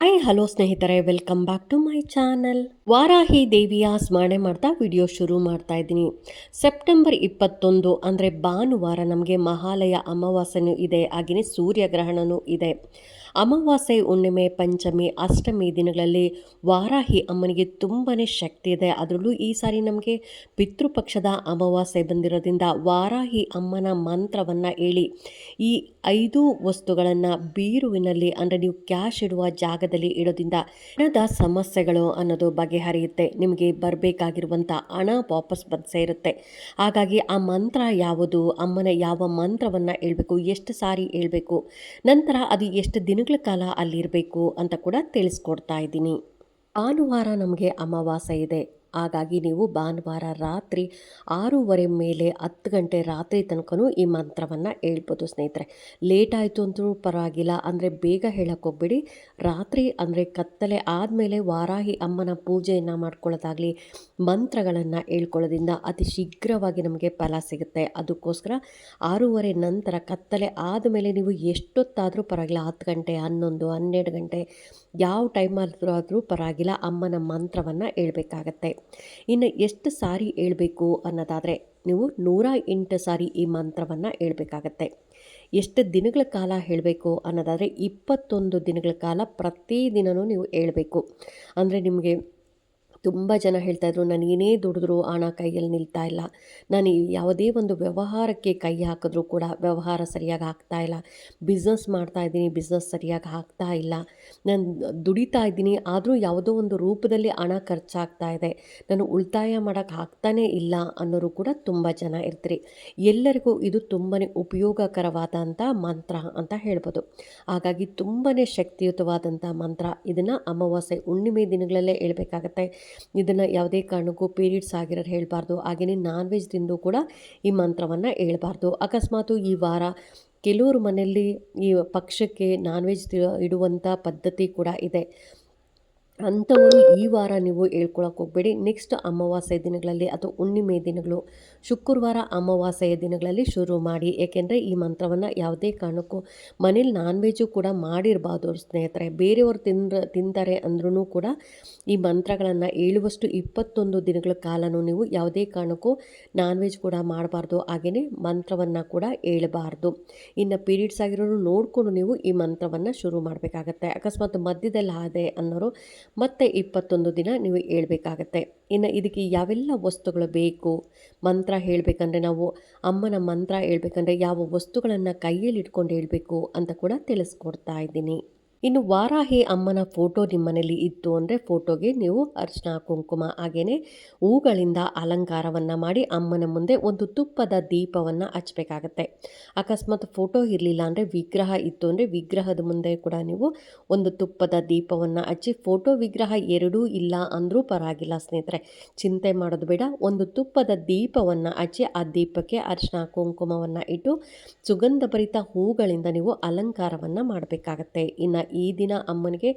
I hello ಸ್ನೇಹಿತರೆ welcome back to my channel Varahi ದೇವಿಯ ಸ್ಮರಣೆ ಮಾಡ್ತಾ ವಿಡಿಯೋ ಶುರು ಮಾಡ್ತಾ ಇದ್ದೀನಿ. ಸೆಪ್ಟೆಂಬರ್ ಇಪ್ಪತ್ತೊಂದು ಅಂದರೆ ಭಾನುವಾರ ನಮಗೆ ಮಹಾಲಯ ಅಮಾವಾಸ್ಯನೂ ಇದೆ ಹಾಗೆಯೇ ಸೂರ್ಯಗ್ರಹಣನೂ ಇದೆ. ಅಮಾವಾಸ್ಯೆ ಹುಣ್ಣಿಮೆ, ಪಂಚಮಿ, ಅಷ್ಟಮಿ ದಿನಗಳಲ್ಲಿ ವಾರಾಹಿ ಅಮ್ಮನಿಗೆ ತುಂಬಾ ಶಕ್ತಿ ಇದೆ. ಅದರಲ್ಲೂ ಈ ಸಾರಿ ನಮಗೆ ಪಿತೃಪಕ್ಷದ ಅಮಾವಾಸ್ಯೆ ಬಂದಿರೋದ್ರಿಂದ ವಾರಾಹಿ ಅಮ್ಮನ ಮಂತ್ರವನ್ನು ಹೇಳಿ, ಈ ಐದು ವಸ್ತುಗಳನ್ನು ಬೀರುವಿನಲ್ಲಿ ಅಂದರೆ ನೀವು ಕ್ಯಾಶ್ ಇಡುವ ಜಾಗದಲ್ಲಿ ಇಡೋದ್ರಿಂದ ಹಣದ ಸಮಸ್ಯೆಗಳು ಅನ್ನೋದು ಬಗೆಹರಿಯುತ್ತೆ. ನಿಮಗೆ ಬರಬೇಕಾಗಿರುವಂಥ ಹಣ ವಾಪಸ್ ಬಂದು ಸೇರುತ್ತೆ ಹಾಗಾಗಿ ಆ ಮಂತ್ರ ಯಾವುದು, ಅಮ್ಮನ ಯಾವ ಮಂತ್ರವನ್ನು ಹೇಳಬೇಕು, ಎಷ್ಟು ಸಾರಿ ಹೇಳಬೇಕು, ನಂತರ ಅದು ಎಷ್ಟು ದಿನ ತಿಂಗಳ ಕಾಲ ಅಲ್ಲಿರಬೇಕು ಅಂತ ಕೂಡ ತಿಳಿಸ್ಕೊಡ್ತಾ ಇದ್ದೀನಿ. ಭಾನುವಾರ ನಮಗೆ ಅಮಾವಾಸ್ಯೆ ಇದೆ. ಹಾಗಾಗಿ ನೀವು ಭಾನುವಾರ ರಾತ್ರಿ ಆರೂವರೆ ಮೇಲೆ ಹತ್ತು ಗಂಟೆ ರಾತ್ರಿ ತನಕನೂ ಈ ಮಂತ್ರವನ್ನು ಹೇಳ್ಬೋದು ಸ್ನೇಹಿತರೆ. ಲೇಟ್ ಆಯಿತು ಅಂತೂ ಪರವಾಗಿಲ್ಲ, ಅಂದರೆ ಬೇಗ ಹೋಗ್ಬೇಡಿ. ರಾತ್ರಿ ಅಂದರೆ ಕತ್ತಲೆ ಆದಮೇಲೆ ವಾರಾಹಿ ಅಮ್ಮನ ಪೂಜೆಯನ್ನು ಮಾಡ್ಕೊಳ್ಳೋದಾಗಲಿ, ಮಂತ್ರಗಳನ್ನು ಹೇಳ್ಕೊಳ್ಳೋದ್ರಿಂದ ಅತಿ ಶೀಘ್ರವಾಗಿ ನಮಗೆ ಫಲ ಸಿಗುತ್ತೆ. ಅದಕ್ಕೋಸ್ಕರ ಆರೂವರೆ ನಂತರ ಕತ್ತಲೆ ಆದಮೇಲೆ ನೀವು ಎಷ್ಟೊತ್ತಾದರೂ ಪರವಾಗಿಲ್ಲ, ಹತ್ತು ಗಂಟೆ, ಹನ್ನೊಂದು, ಹನ್ನೆರಡು ಗಂಟೆ ಯಾವ ಟೈಮಲ್ಲಾದರೂ ಆದರೂ ಪರವಾಗಿಲ್ಲ, ಅಮ್ಮನ ಮಂತ್ರವನ್ನು ಹೇಳ್ಬೇಕಾಗತ್ತೆ. ಇನ್ನು ಎಷ್ಟು ಸಾರಿ ಹೇಳಬೇಕು ಅನ್ನೋದಾದರೆ, ನೀವು ನೂರ ಎಂಟು ಸಾರಿ ಈ ಮಂತ್ರವನ್ನು ಹೇಳಬೇಕಾಗತ್ತೆ. ಎಷ್ಟು ದಿನಗಳ ಕಾಲ ಹೇಳಬೇಕು ಅನ್ನೋದಾದರೆ, ಇಪ್ಪತ್ತೊಂದು ದಿನಗಳ ಕಾಲ ಪ್ರತಿದಿನವೂ ನೀವು ಹೇಳಬೇಕು. ಅಂದರೆ ನಿಮಗೆ ತುಂಬ ಜನ ಹೇಳ್ತಾಯಿದ್ರು ಏನೇ ದುಡಿದ್ರೂ ಹಣ ಕೈಯಲ್ಲಿ ನಿಲ್ತಾ ಇಲ್ಲ. ನಾನು ಯಾವುದೇ ಒಂದು ವ್ಯವಹಾರಕ್ಕೆ ಕೈ ಹಾಕಿದ್ರೂ ಕೂಡ ವ್ಯವಹಾರ ಸರಿಯಾಗಿ ಆಗ್ತಾ ಇಲ್ಲ. ಬಿಸ್ನೆಸ್ ಮಾಡ್ತಾ ಇದ್ದೀನಿ, ಬಿಸ್ನೆಸ್ ಸರಿಯಾಗಿ ಆಗ್ತಾ ಇಲ್ಲ. ನಾನು ದುಡಿತಾ ಇದ್ದೀನಿ, ಆದರೂ ಯಾವುದೋ ಒಂದು ರೂಪದಲ್ಲಿ ಹಣ ಖರ್ಚಾಗ್ತಾ ಇದೆ. ನಾನು ಉಳಿತಾಯ ಮಾಡೋಕ್ಕೆ ಆಗ್ತಾನೇ ಇಲ್ಲ ಅನ್ನೋರು ಕೂಡ ತುಂಬ ಜನ ಇರ್ತೀರಿ. ಎಲ್ಲರಿಗೂ ಇದು ತುಂಬಾ ಉಪಯೋಗಕರವಾದಂಥ ಮಂತ್ರ ಅಂತ ಹೇಳ್ಬೋದು. ಹಾಗಾಗಿ ತುಂಬಾ ಶಕ್ತಿಯುತವಾದಂಥ ಮಂತ್ರ ಇದನ್ನು ಅಮಾವಾಸ್ಯೆ ಹುಣ್ಣಿಮೆ ದಿನಗಳಲ್ಲೇ ಹೇಳ್ಬೇಕಾಗತ್ತೆ. ಇದನ್ನು ಯಾವುದೇ ಕಾರಣಕ್ಕೂ ಪೀರಿಯಡ್ಸ್ ಆಗಿರೋರು ಹೇಳಬಾರ್ದು. ಹಾಗೆಯೇ ನಾನ್ ವೆಜ್ ತಿಂದು ಕೂಡ ಈ ಮಂತ್ರವನ್ನು ಹೇಳಬಾರ್ದು. ಅಕಸ್ಮಾತು ಈ ವಾರ ಕೆಲವರು ಮನೆಯಲ್ಲಿ ಈ ಪಕ್ಷಕ್ಕೆ ನಾನ್ ವೆಜ್ ಇಡುವಂಥ ಪದ್ಧತಿ ಕೂಡ ಇದೆ. ಅಂಥವರು ಈ ವಾರ ನೀವು ಹೇಳ್ಕೊಳಕ್ಕೆ ಹೋಗಬೇಡಿ. ನೆಕ್ಸ್ಟ್ ಅಮಾವಾಸ್ಯೆ ದಿನಗಳಲ್ಲಿ ಅಥವಾ ಹುಣ್ಣಿಮೆ ದಿನಗಳು ಶುಕ್ರವಾರ ಅಮಾವಾಸ್ಯೆಯ ದಿನಗಳಲ್ಲಿ ಶುರು ಮಾಡಿ. ಏಕೆಂದರೆ ಈ ಮಂತ್ರವನ್ನು ಯಾವುದೇ ಕಾರಣಕ್ಕೂ ಮನೇಲಿ ನಾನ್ ವೆಜ್ಜು ಕೂಡ ಮಾಡಿರಬಾರ್ದು ಸ್ನೇಹಿತರೆ. ಬೇರೆಯವರು ತಿಂದ ತಿಂತಾರೆ ಅಂದ್ರೂ ಕೂಡ ಈ ಮಂತ್ರಗಳನ್ನು ಹೇಳುವಷ್ಟು ಇಪ್ಪತ್ತೊಂದು ದಿನಗಳ ಕಾಲನೂ ನೀವು ಯಾವುದೇ ಕಾರಣಕ್ಕೂ ನಾನ್ ವೆಜ್ ಕೂಡ ಮಾಡಬಾರ್ದು. ಹಾಗೆಯೇ ಮಂತ್ರವನ್ನು ಕೂಡ ಹೇಳಬಾರ್ದು. ಇನ್ನು ಪೀರಿಯಡ್ಸ್ ಆಗಿರೋರು ನೋಡಿಕೊಂಡು ನೀವು ಈ ಮಂತ್ರವನ್ನು ಶುರು ಮಾಡಬೇಕಾಗತ್ತೆ. ಅಕಸ್ಮಾತ್ ಮಧ್ಯದಲ್ಲಿ ಆದೆ ಅನ್ನೋರು ಮತ್ತೆ ಇಪ್ಪತ್ತೊಂದು ದಿನ ನೀವು ಹೇಳ್ಬೇಕಾಗತ್ತೆ. ಇನ್ನು ಇದಕ್ಕೆ ಯಾವೆಲ್ಲ ವಸ್ತುಗಳು ಬೇಕು? ಮಂತ್ರ ಹೇಳಬೇಕಂದ್ರೆ ನಾವು ಅಮ್ಮನ ಮಂತ್ರ ಹೇಳಬೇಕಂದ್ರೆ ಯಾವ ವಸ್ತುಗಳನ್ನು ಕೈಯಲ್ಲಿ ಇಟ್ಕೊಂಡು ಹೇಳಬೇಕು ಅಂತ ಕೂಡ ತಿಳಿಸ್ಕೊಡ್ತಾ ಇದ್ದೀನಿ. ಇನ್ನು ವಾರಾಹಿ ಅಮ್ಮನ ಫೋಟೋ ನಿಮ್ಮನೇಲಿ ಇತ್ತು ಅಂದರೆ ಫೋಟೋಗೆ ನೀವು ಅರ್ಶಿನ ಕುಂಕುಮ ಹಾಗೆಯೇ ಹೂಗಳಿಂದ ಅಲಂಕಾರವನ್ನು ಮಾಡಿ ಅಮ್ಮನ ಮುಂದೆ ಒಂದು ತುಪ್ಪದ ದೀಪವನ್ನು ಹಚ್ಚಬೇಕಾಗತ್ತೆ ಅಕಸ್ಮಾತ್ ಫೋಟೋ ಇರಲಿಲ್ಲ ಅಂದರೆ ವಿಗ್ರಹ ಇತ್ತು ಅಂದರೆ ವಿಗ್ರಹದ ಮುಂದೆ ಕೂಡ ನೀವು ಒಂದು ತುಪ್ಪದ ದೀಪವನ್ನು ಹಚ್ಚಿ ಫೋಟೋ ವಿಗ್ರಹ ಎರಡೂ ಇಲ್ಲ ಅಂದರೂ ಪರವಾಗಿಲ್ಲ ಸ್ನೇಹಿತರೆ. ಚಿಂತೆ ಮಾಡೋದು ಬೇಡ. ಒಂದು ತುಪ್ಪದ ದೀಪವನ್ನು ಹಚ್ಚಿ ಆ ದೀಪಕ್ಕೆ ಅರ್ಶನ ಕುಂಕುಮವನ್ನು ಇಟ್ಟು ಸುಗಂಧಭರಿತ ಹೂಗಳಿಂದ ನೀವು ಅಲಂಕಾರವನ್ನು ಮಾಡಬೇಕಾಗತ್ತೆ. ಇನ್ನು ಈ ದಿನ ಅಮ್ಮನಿಗೆ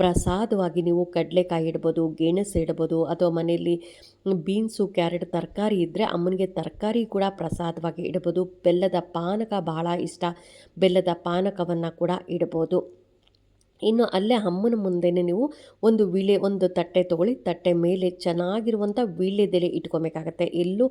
ಪ್ರಸಾದವಾಗಿ ನೀವು ಕಡಲೆಕಾಯಿ ಇಡ್ಬೋದು, ಗೆಣಸು ಇಡ್ಬೋದು ಅಥವಾ ಮನೆಯಲ್ಲಿ ಬೀನ್ಸು, ಕ್ಯಾರೆಟ್, ತರಕಾರಿ ಇದ್ದರೆ ಅಮ್ಮನಿಗೆ ತರಕಾರಿ ಕೂಡ ಪ್ರಸಾದವಾಗಿ ಇಡ್ಬೋದು. ಬೆಲ್ಲದ ಪಾನಕ ಬಹಳ ಇಷ್ಟ. ಬೆಲ್ಲದ ಪಾನಕವನ್ನು ಕೂಡ ಇಡ್ಬೋದು. ಇನ್ನು ಅಲ್ಲೇ ಅಮ್ಮನ ಮುಂದೆನೇ ನೀವು ಒಂದು ವಿಳೆ, ಒಂದು ತಟ್ಟೆ ತೊಗೊಳ್ಳಿ, ತಟ್ಟೆ ಮೇಲೆ ಚೆನ್ನಾಗಿರುವಂಥ ವೀಳ್ಯದೆಲೆ ಇಟ್ಕೊಬೇಕಾಗತ್ತೆ. ಎಲ್ಲೂ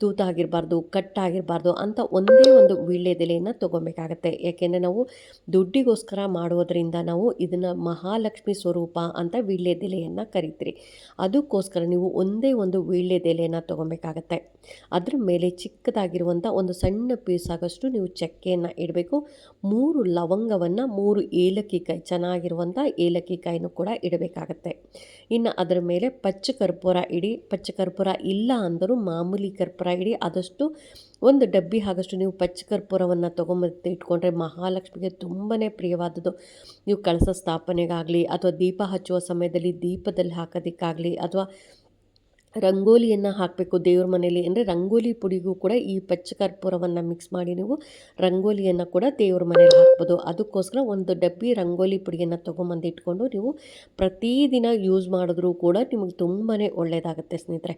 ತೂತಾಗಿರಬಾರ್ದು, ಕಟ್ಟಾಗಿರಬಾರ್ದು ಅಂತ ಒಂದೇ ಒಂದು ವೀಳ್ಯದೆಲೆಯನ್ನು ತೊಗೊಬೇಕಾಗತ್ತೆ. ಯಾಕೆಂದರೆ ನಾವು ದುಡ್ಡಿಗೋಸ್ಕರ ಮಾಡೋದ್ರಿಂದ ನಾವು ಇದನ್ನು ಮಹಾಲಕ್ಷ್ಮಿ ಸ್ವರೂಪ ಅಂತ ವೀಳ್ಯದೆಲೆಯನ್ನು ಕರಿತೀರಿ. ಅದಕ್ಕೋಸ್ಕರ ನೀವು ಒಂದೇ ಒಂದು ವೀಳ್ಯದೆಲೆಯನ್ನು ತೊಗೊಬೇಕಾಗತ್ತೆ. ಅದ್ರ ಮೇಲೆ ಚಿಕ್ಕದಾಗಿರುವಂಥ ಒಂದು ಸಣ್ಣ ಪೀಸ್ ಆಗೋಷ್ಟು ನೀವು ಚಕ್ಕೆಯನ್ನು ಇಡಬೇಕು. ಮೂರು ಲವಂಗವನ್ನು, ಮೂರು ಏಲಕ್ಕಿ ಕೈ ಚೆನ್ನಾಗಿ ಆಗಿರುವಂಥ ಏಲಕ್ಕಿ ಕಾಯಿನೂ ಕೂಡ ಇಡಬೇಕಾಗತ್ತೆ. ಇನ್ನು ಅದರ ಮೇಲೆ ಪಚ್ಚ ಕರ್ಪೂರ ಇಡಿ. ಪಚ್ಚ ಕರ್ಪೂರ ಇಲ್ಲ ಅಂದರೂ ಮಾಮೂಲಿ ಕರ್ಪೂರ ಇಡಿ. ಆದಷ್ಟು ಒಂದು ಡಬ್ಬಿ ಆಗಷ್ಟು ನೀವು ಪಚ್ಚ ಕರ್ಪೂರವನ್ನು ತೊಗೊಂಬತ್ತೆ ಇಟ್ಕೊಂಡ್ರೆ ಮಹಾಲಕ್ಷ್ಮಿಗೆ ತುಂಬಾ ಪ್ರಿಯವಾದದ್ದು. ನೀವು ಕಳಸ ಸ್ಥಾಪನೆಗಾಗಲಿ ಅಥವಾ ದೀಪ ಹಚ್ಚುವ ಸಮಯದಲ್ಲಿ ದೀಪದಲ್ಲಿ ಹಾಕೋದಕ್ಕಾಗಲಿ ಅಥವಾ ರಂಗೋಲಿಯನ್ನು ಹಾಕಬೇಕು ದೇವ್ರ ಮನೇಲಿ ಅಂದರೆ ರಂಗೋಲಿ ಪುಡಿಗೂ ಕೂಡ ಈ ಪಚ್ಚ ಕರ್ಪೂರವನ್ನು ಮಿಕ್ಸ್ ಮಾಡಿ ನೀವು ರಂಗೋಲಿಯನ್ನು ಕೂಡ ದೇವ್ರ ಮನೇಲಿ ಹಾಕ್ಬೋದು. ಅದಕ್ಕೋಸ್ಕರ ಒಂದು ಡಬ್ಬಿ ರಂಗೋಲಿ ಪುಡಿಯನ್ನು ತೊಗೊಂಬಂದು ಇಟ್ಕೊಂಡು ನೀವು ಪ್ರತಿದಿನ ಯೂಸ್ ಮಾಡಿದ್ರೂ ಕೂಡ ನಿಮಗೆ ತುಂಬಾ ಒಳ್ಳೆಯದಾಗುತ್ತೆ ಸ್ನೇಹಿತರೆ.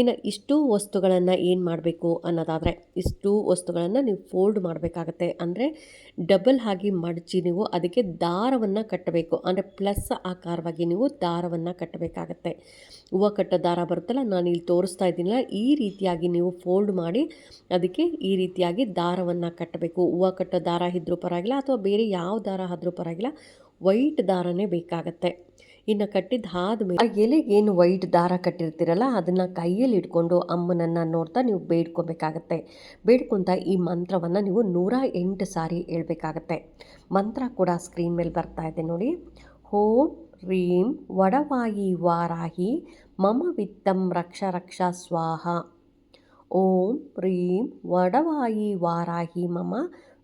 ಇನ್ನು ಇಷ್ಟು ವಸ್ತುಗಳನ್ನು ಏನು ಮಾಡಬೇಕು ಅನ್ನೋದಾದರೆ ಇಷ್ಟು ವಸ್ತುಗಳನ್ನು ನೀವು ಫೋಲ್ಡ್ ಮಾಡಬೇಕಾಗತ್ತೆ. ಅಂದರೆ ಡಬಲ್ ಆಗಿ ಮಡಚಿ ನೀವು ಅದಕ್ಕೆ ದಾರವನ್ನು ಕಟ್ಟಬೇಕು. ಅಂದರೆ ಪ್ಲಸ್ ಆಕಾರವಾಗಿ ನೀವು ದಾರವನ್ನು ಕಟ್ಟಬೇಕಾಗತ್ತೆ. ಹೂವು ಕಟ್ಟೋ ದಾರ ಬರುತ್ತಲ್ಲ ನಾನು ಇಲ್ಲಿ ತೋರಿಸ್ತಾ ಇದ್ದೀನಲ್ಲ, ಈ ರೀತಿಯಾಗಿ ನೀವು ಫೋಲ್ಡ್ ಮಾಡಿ, ಅದಕ್ಕೆ ಈ ರೀತಿಯಾಗಿ ದಾರವನ್ನು ಕಟ್ಟಬೇಕು. ಹೂವು ಕಟ್ಟೋ ದಾರ ಇದ್ರೂ ಪರವಾಗಿಲ್ಲ, ಅಥವಾ ಬೇರೆ ಯಾವ ದಾರ ಆದರೂ ಪರವಾಗಿಲ್ಲ ವೈಟ್ ದಾರನೇ ಬೇಕಾಗತ್ತೆ. ಇನ್ನು ಕಟ್ಟಿದ್ದು ಆದಮೇಲೆ ಆ ಎಲೆಗೆ ಏನು ವೈಟ್ ದಾರ ಕಟ್ಟಿರ್ತೀರಲ್ಲ, ಅದನ್ನು ಕೈಯಲ್ಲಿ ಇಟ್ಕೊಂಡು ಅಮ್ಮನನ್ನು ನೋಡ್ತಾ ನೀವು ಬೇಡ್ಕೋಬೇಕಾಗತ್ತೆ. ಬೇಡ್ಕೊತ ಈ ಮಂತ್ರವನ್ನು ನೀವು ನೂರ ಎಂಟು ಸಾರಿ ಹೇಳ್ಬೇಕಾಗತ್ತೆ. ಮಂತ್ರ ಕೂಡ ಸ್ಕ್ರೀನ್ ಮೇಲೆ ಬರ್ತಾ ಇದೆ ನೋಡಿ. ಓಂ ರೀಂ ವಡವಾಯಿ ವಾರಾಹಿ ಮಮ ವಿತ್ತಂ ರಕ್ಷ ರಕ್ಷ ಸ್ವಾಹ ಓಂ ರೀಂ ವಡವಾಯಿ ವಾರಾಹಿ ಮಮ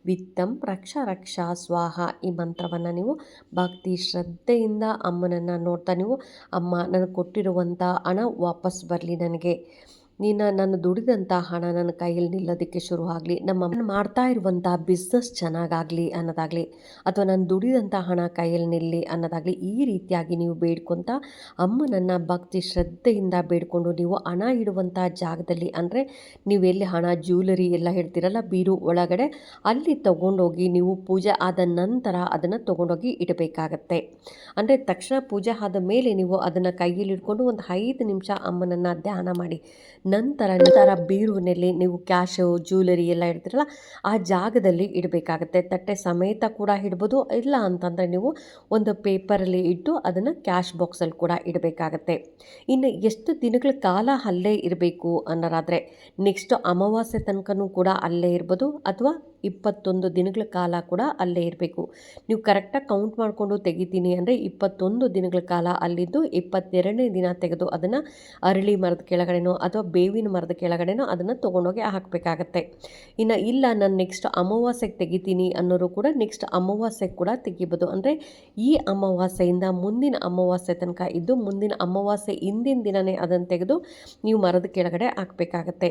ವಿತ್ತಂ ರಕ್ಷ ರಕ್ಷಾ ಸ್ವಾಹ ಈ ಮಂತ್ರವನ್ನು ನೀವು ಭಕ್ತಿ ಶ್ರದ್ಧೆಯಿಂದ ಅಮ್ಮನನ್ನು ನೋಡ್ತಾ ನೀವು, ಅಮ್ಮ, ನನಗೆ ಕೊಟ್ಟಿರುವಂಥ ಹಣ ವಾಪಸ್ ಬರಲಿ ನನಗೆ. ನೀನು ನಾನು ದುಡಿದಂಥ ಹಣ ನನ್ನ ಕೈಯಲ್ಲಿ ನಿಲ್ಲೋದಕ್ಕೆ ಶುರು ಆಗಲಿ ನಮ್ಮ ಮಾಡ್ತಾ ಇರುವಂಥ ಬಿಸ್ನೆಸ್ ಚೆನ್ನಾಗಾಗಲಿ ಅನ್ನೋದಾಗಲಿ, ಅಥವಾ ನಾನು ದುಡಿದಂಥ ಹಣ ಕೈಯಲ್ಲಿ ನಿಲ್ಲಿ ಅನ್ನೋದಾಗಲಿ, ಈ ರೀತಿಯಾಗಿ ನೀವು ಬೇಡ್ಕೊತ ಅಮ್ಮನನ್ನು ಭಕ್ತಿ ಶ್ರದ್ಧೆಯಿಂದ ಬೇಡಿಕೊಂಡು ನೀವು ಹಣ ಇಡುವಂಥ ಜಾಗದಲ್ಲಿ ಅಂದರೆ ನೀವು ಎಲ್ಲಿ ಹಣ ಜ್ಯುವೆಲರಿ ಎಲ್ಲ ಹೇಳ್ತೀರಲ್ಲ ಬೀರು ಒಳಗಡೆ, ಅಲ್ಲಿ ತೊಗೊಂಡೋಗಿ ನೀವು ಪೂಜೆ ಆದ ನಂತರ ಅದನ್ನು ತೊಗೊಂಡೋಗಿ ಇಡಬೇಕಾಗತ್ತೆ. ಅಂದರೆ ತಕ್ಷಣ ಪೂಜೆ ಆದ ಮೇಲೆ ನೀವು ಅದನ್ನು ಕೈಯಲ್ಲಿ ಇಟ್ಕೊಂಡು ಒಂದು ಐದು ನಿಮಿಷ ಅಮ್ಮನನ್ನು ಧ್ಯಾನ ಮಾಡಿ ನಂತರ ನಂತರ ಬೀರುವಿನಲ್ಲಿ ನೀವು ಕ್ಯಾಶು, ಜ್ಯುವೆಲರಿ ಎಲ್ಲ ಇಡ್ತೀರಲ್ಲ, ಆ ಜಾಗದಲ್ಲಿ ಇಡಬೇಕಾಗತ್ತೆ. ತಟ್ಟೆ ಸಮೇತ ಕೂಡ ಇಡ್ಬೋದು. ಇಲ್ಲ ಅಂತಂದರೆ ನೀವು ಒಂದು ಪೇಪರಲ್ಲಿ ಇಟ್ಟು ಅದನ್ನು ಕ್ಯಾಶ್ ಬಾಕ್ಸಲ್ಲಿ ಕೂಡ ಇಡಬೇಕಾಗತ್ತೆ. ಇನ್ನು ಎಷ್ಟು ದಿನಗಳ ಕಾಲ ಅಲ್ಲೇ ಇರಬೇಕು ಅನ್ನೋರಾದರೆ ನೆಕ್ಸ್ಟ್ ಅಮಾವಾಸ್ಯೆ ತನಕನೂ ಕೂಡ ಅಲ್ಲೇ ಇರ್ಬೋದು ಅಥವಾ ಇಪ್ಪತ್ತೊಂದು ದಿನಗಳ ಕಾಲ ಕೂಡ ಅಲ್ಲೇ ಇರಬೇಕು. ನೀವು ಕರೆಕ್ಟಾಗಿ ಕೌಂಟ್ ಮಾಡಿಕೊಂಡು ತೆಗಿತೀನಿ ಅಂದರೆ ಇಪ್ಪತ್ತೊಂದು ದಿನಗಳ ಕಾಲ ಅಲ್ಲಿದ್ದು ಇಪ್ಪತ್ತೆರಡನೇ ದಿನ ತೆಗೆದು ಅದನ್ನು ಅರಳಿ ಮರದ ಕೆಳಗಡೆನೋ ಅಥವಾ ಬೇವಿನ ಮರದ ಕೆಳಗಡೆನೋ ಅದನ್ನು ತೊಗೊಂಡೋಗಿ ಹಾಕಬೇಕಾಗತ್ತೆ. ಇನ್ನು ಇಲ್ಲ, ನಾನು ನೆಕ್ಸ್ಟ್ ಅಮಾವಾಸ್ಯೆಗೆ ತೆಗಿತೀನಿ ಅನ್ನೋರು ಕೂಡ ನೆಕ್ಸ್ಟ್ ಅಮಾವಾಸ್ಯೆಗೆ ಕೂಡ ತೆಗಿಬೋದು. ಅಂದರೆ ಈ ಅಮಾವಾಸ್ಯೆಯಿಂದ ಮುಂದಿನ ಅಮಾವಾಸ್ಯೆ ತನಕ ಇದ್ದು ಮುಂದಿನ ಅಮಾವಾಸ್ಯೆ ಹಿಂದಿನ ದಿನವೇ ಅದನ್ನು ತೆಗೆದು ನೀವು ಮರದ ಕೆಳಗಡೆ ಹಾಕಬೇಕಾಗತ್ತೆ.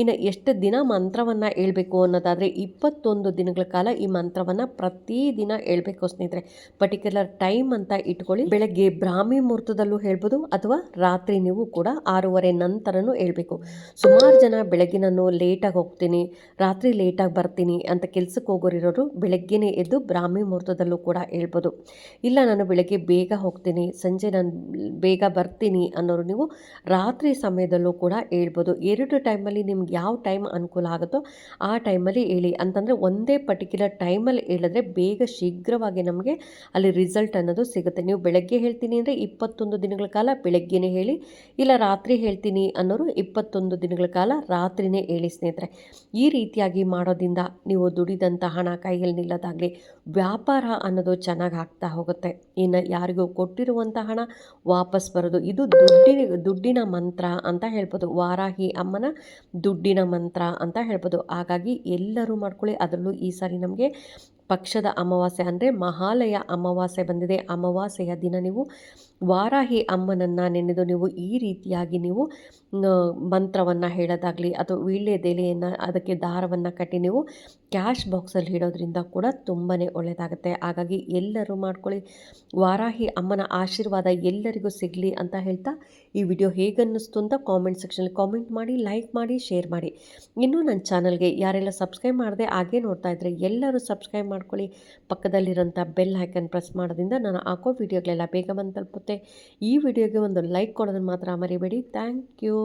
ಇನ್ನು ಎಷ್ಟು ದಿನ ಮಂತ್ರವನ್ನು ಹೇಳ್ಬೇಕು ಅನ್ನೋದಾದರೆ ಇಪ್ಪತ್ತೊಂದು ದಿನಗಳ ಕಾಲ ಈ ಮಂತ್ರವನ್ನು ಪ್ರತಿದಿನ ಹೇಳಬೇಕು ಸ್ನೇಹಿತರೆ. ಪರ್ಟಿಕ್ಯುಲರ್ ಟೈಮ್ ಅಂತ ಇಟ್ಕೊಳ್ಳಿ. ಬೆಳಗ್ಗೆ ಬ್ರಾಹ್ಮಿ ಮುಹೂರ್ತದಲ್ಲೂ ಹೇಳ್ಬೋದು, ಅಥವಾ ರಾತ್ರಿ ನೀವು ಕೂಡ ಆರೂವರೆ ನಂತರನೂ ಹೇಳಬೇಕು. ಸುಮಾರು ಜನ ಬೆಳಗ್ಗೆ ನಾನು ಲೇಟಾಗಿ ಹೋಗ್ತೀನಿ, ರಾತ್ರಿ ಲೇಟಾಗಿ ಬರ್ತೀನಿ ಅಂತ ಕೆಲಸಕ್ಕೆ ಹೋಗೋರಿರೋರು ಬೆಳಗ್ಗೆನೇ ಎದ್ದು ಬ್ರಾಹ್ಮಿ ಮುಹೂರ್ತದಲ್ಲೂ ಕೂಡ ಹೇಳ್ಬೋದು. ಇಲ್ಲ, ನಾನು ಬೆಳಗ್ಗೆ ಬೇಗ ಹೋಗ್ತೀನಿ, ಸಂಜೆ ನಾನು ಬೇಗ ಬರ್ತೀನಿ ಅನ್ನೋರು ನೀವು ರಾತ್ರಿ ಸಮಯದಲ್ಲೂ ಕೂಡ ಹೇಳ್ಬೋದು. ಎರಡು ಟೈಮಲ್ಲಿ ನಿಮ್ಗೆ ಯಾವ ಟೈಮ್ ಅನುಕೂಲ ಆಗುತ್ತೋ ಆ ಟೈಮಲ್ಲಿ ಹೇಳಿ. ಅಂತಂದರೆ ಒಂದೇ ಪರ್ಟಿಕ್ಯುಲರ್ ಟೈಮಲ್ಲಿ ಹೇಳಿದ್ರೆ ಬೇಗ ಶೀಘ್ರವಾಗಿ ನಮಗೆ ಅಲ್ಲಿ ರಿಸಲ್ಟ್ ಅನ್ನೋದು ಸಿಗುತ್ತೆ. ನೀವು ಬೆಳಗ್ಗೆ ಹೇಳ್ತೀನಿ ಅಂದರೆ ಇಪ್ಪತ್ತೊಂದು ದಿನಗಳ ಕಾಲ ಬೆಳಗ್ಗೆನೇ ಹೇಳಿ, ಇಲ್ಲ ರಾತ್ರಿ ಹೇಳ್ತೀನಿ ಅನ್ನೋರು ಇಪ್ಪತ್ತೊಂದು ದಿನಗಳ ಕಾಲ ರಾತ್ರಿನೇ ಹೇಳಿ ಸ್ನೇಹಿತರೆ. ಈ ರೀತಿಯಾಗಿ ಮಾಡೋದ್ರಿಂದ ನೀವು ದುಡಿದಂಥ ಹಣ, ಕೈಯಲ್ಲಿ ನಿಲ್ಲದಾಗಲಿ, ವ್ಯಾಪಾರ ಅನ್ನೋದು ಚೆನ್ನಾಗಿ ಆಗ್ತಾ ಹೋಗುತ್ತೆ. ಇನ್ನು ಯಾರಿಗೂ ಕೊಟ್ಟಿರುವಂಥ ಹಣ ವಾಪಸ್ ಬರೋದು, ಇದು ದುಡ್ಡಿನ ದುಡ್ಡಿನ ಮಂತ್ರ ಅಂತ ಹೇಳ್ಬೋದು. ವಾರಾಹಿ ಅಮ್ಮನ ದುಡ್ಡಿನ ಮಂತ್ರ ಅಂತ ಹೇಳ್ಬೋದು. ಹಾಗಾಗಿ ಎಲ್ಲರೂ ಮಾಡ್ಕೊಳ್ಳಿ. ಅದರಲ್ಲೂ ಈ ಸಾರಿ ನಮಗೆ ಪಕ್ಷದ ಅಮಾವಾಸ್ಯೆ ಅಂದರೆ ಮಹಾಲಯ ಅಮಾವಾಸ್ಯೆ ಬಂದಿದೆ. ಅಮಾವಾಸ್ಯೆಯ ದಿನ ನೀವು ವಾರಾಹಿ ಅಮ್ಮನನ್ನು ನೆನೆದು ನೀವು ಈ ರೀತಿಯಾಗಿ ನೀವು ಮಂತ್ರವನ್ನು ಹೇಳೋದಾಗಲಿ ಅಥವಾ ವೀಳ್ಯದೆಲೆಯನ್ನು ಅದಕ್ಕೆ ದಾರವನ್ನು ಕಟ್ಟಿ ನೀವು ಕ್ಯಾಶ್ ಬಾಕ್ಸಲ್ಲಿ ಇಡೋದ್ರಿಂದ ಕೂಡ ತುಂಬಾ ಒಳ್ಳೆಯದಾಗುತ್ತೆ ಹಾಗಾಗಿ ಎಲ್ಲರೂ ಮಾಡ್ಕೊಳ್ಳಿ. ವಾರಾಹಿ ಅಮ್ಮನ ಆಶೀರ್ವಾದ ಎಲ್ಲರಿಗೂ ಸಿಗಲಿ ಅಂತ ಹೇಳ್ತಾ ಈ ವಿಡಿಯೋ ಹೇಗನ್ನಿಸ್ತು ಅಂತ ಕಾಮೆಂಟ್ ಸೆಕ್ಷನಲ್ಲಿ ಕಾಮೆಂಟ್ ಮಾಡಿ ಲೈಕ್ ಮಾಡಿ ಶೇರ್ ಮಾಡಿ. ಇನ್ನೂ ನನ್ನ ಚಾನಲ್ಗೆ ಯಾರೆಲ್ಲ ಸಬ್ಸ್ಕ್ರೈಬ್ ಮಾಡಿದೆ ಹಾಗೆ ನೋಡ್ತಾ ಇದ್ದರೆ ಎಲ್ಲರೂ ಸಬ್ಸ್ಕ್ರೈಬ್ ಮಾಡ್ಕೊಳ್ಳಿ. ಪಕ್ಕದಲ್ಲಿರೋಂಥ ಬೆಲ್ ಹ್ಯಾಕನ್ ಪ್ರೆಸ್ ಮಾಡೋದ್ರಿಂದ ನಾನು ಹಾಕೋ ವೀಡಿಯೋಗಳೆಲ್ಲ ಬೇಗ ಬಂದು ತಲುಪುತ್ತೆ. ಈ ವಿಡಿಯೋಗೆ ಒಂದು ಲೈಕ್ ಕೊಡೋದನ್ನು ಮಾತ್ರ ಮರಿಬೇಡಿ. Thank you.